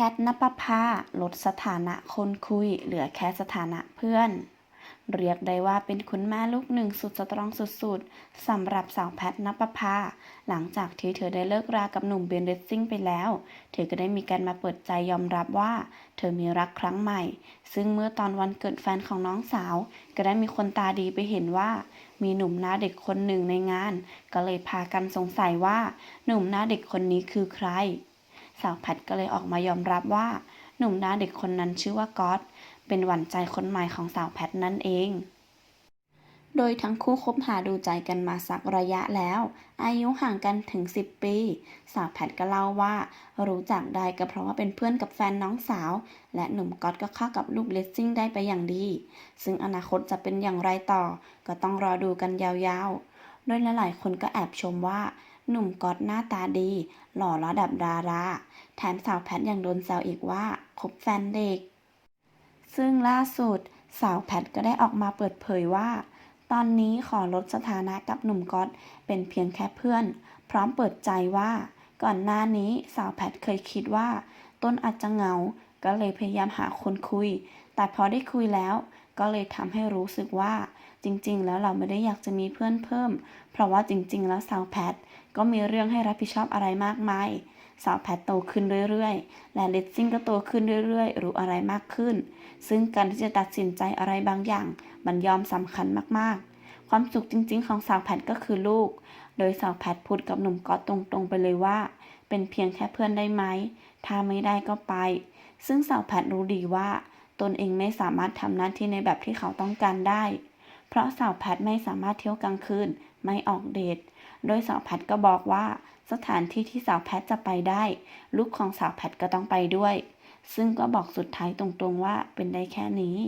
พทนปภาลดสถานะคนคุย เหลือแค่สถานะเพื่อน เรียกได้ว่าเป็นคุณแม่ลูกหนึ่งสุดสตรองสุดๆสำหรับสาวแพทนปภาหลังจากที่เธอได้เลิกรากับหนุ่มเบนเดซซิ่งไปแล้ว เธอก็ได้มีการมาเปิดใจยอมรับว่า เธอมีรักครั้งใหม่ ซึ่งเมื่อตอนวันเกิดแฟนของน้องสาว ก็ได้มีคนตาดีไปเห็นว่ามีหนุ่มหน้าเด็กคนหนึ่งในงาน ก็เลยพากันสงสัยว่า หนุ่มหน้าเด็กคนนี้คือใคร สาวแพทก็เลยออกมายอมรับว่า หนุ่มหน้าเด็กคนนั้นชื่อว่าก๊อตเป็นหวานใจคนใหม่ของสาวแพทนั่นเอง โดยทั้งคู่คบหาดูใจกันมาสักระยะแล้ว อายุห่างกันถึง 10 ปี สาวแพทก็เล่าว่า รู้จักได้ก็เพราะว่าเป็นเพื่อนกับแฟนน้องสาว และหนุ่มก๊อตก็เข้ากับลูกเลสซิ่งได้ไปอย่างดี ซึ่งอนาคตจะเป็นอย่างไรต่อ ก็ต้องรอดูกันยาวๆ โดยหลายๆคนก็แอบชมว่า หนุ่มก๊อตหน้าตาดี หล่อระดับดารา แถมสาวแพทยังโดนแซวอีกว่าคบแฟนเด็ก ซึ่งล่าสุดสาวแพทก็ได้ออกมาเปิดเผยว่า ตอนนี้ขอลดสถานะกับหนุ่มก๊อตเป็นเพียงแค่เพื่อน พร้อมเปิดใจว่า ก่อนหน้านี้สาวแพทเคยคิดว่า ต้นอาจจะเหงา ก็เลยพยายามหาคนคุย แต่พอได้คุยแล้วก็เลยทำให้รู้สึกว่าจริง ๆ แล้วเราไม่ได้อยากจะมีเพื่อนเพิ่ม เพราะว่าจริง ๆ แล้วสาวแพทก็มีเรื่องให้รับผิดชอบอะไรมากมายสาวแพทโตขึ้นเรื่อยๆ และเลสซิ่งก็โตขึ้นเรื่อยๆ รู้อะไรมากขึ้น ซึ่งการที่จะตัดสินใจอะไรบางอย่าง มันยอมสำคัญมากๆ ความสุขจริง ๆ ของสาวแพทก็คือลูก โดยสาวแพทพูดกับหนุ่มก๊อตตรงๆ ไปเลยว่า เป็นเพียงแค่เพื่อนได้ไหม ถ้าไม่ได้ก็ไป ซึ่งสาวแพทรู้ดีว่า ตนเองไม่สามารถทำหน้าที่ในแบบที่เขาต้องการได้ เพราะสาวแพทไม่สามารถเที่ยวกลางคืน ไม่ออกเดท โดยสาวแพทก็บอกว่า สถานที่ที่สาวแพทจะไปได้ ลูกของสาวแพทก็ต้องไปด้วย ซึ่งก็บอกสุดท้ายตรงๆว่าเป็นได้แค่นี้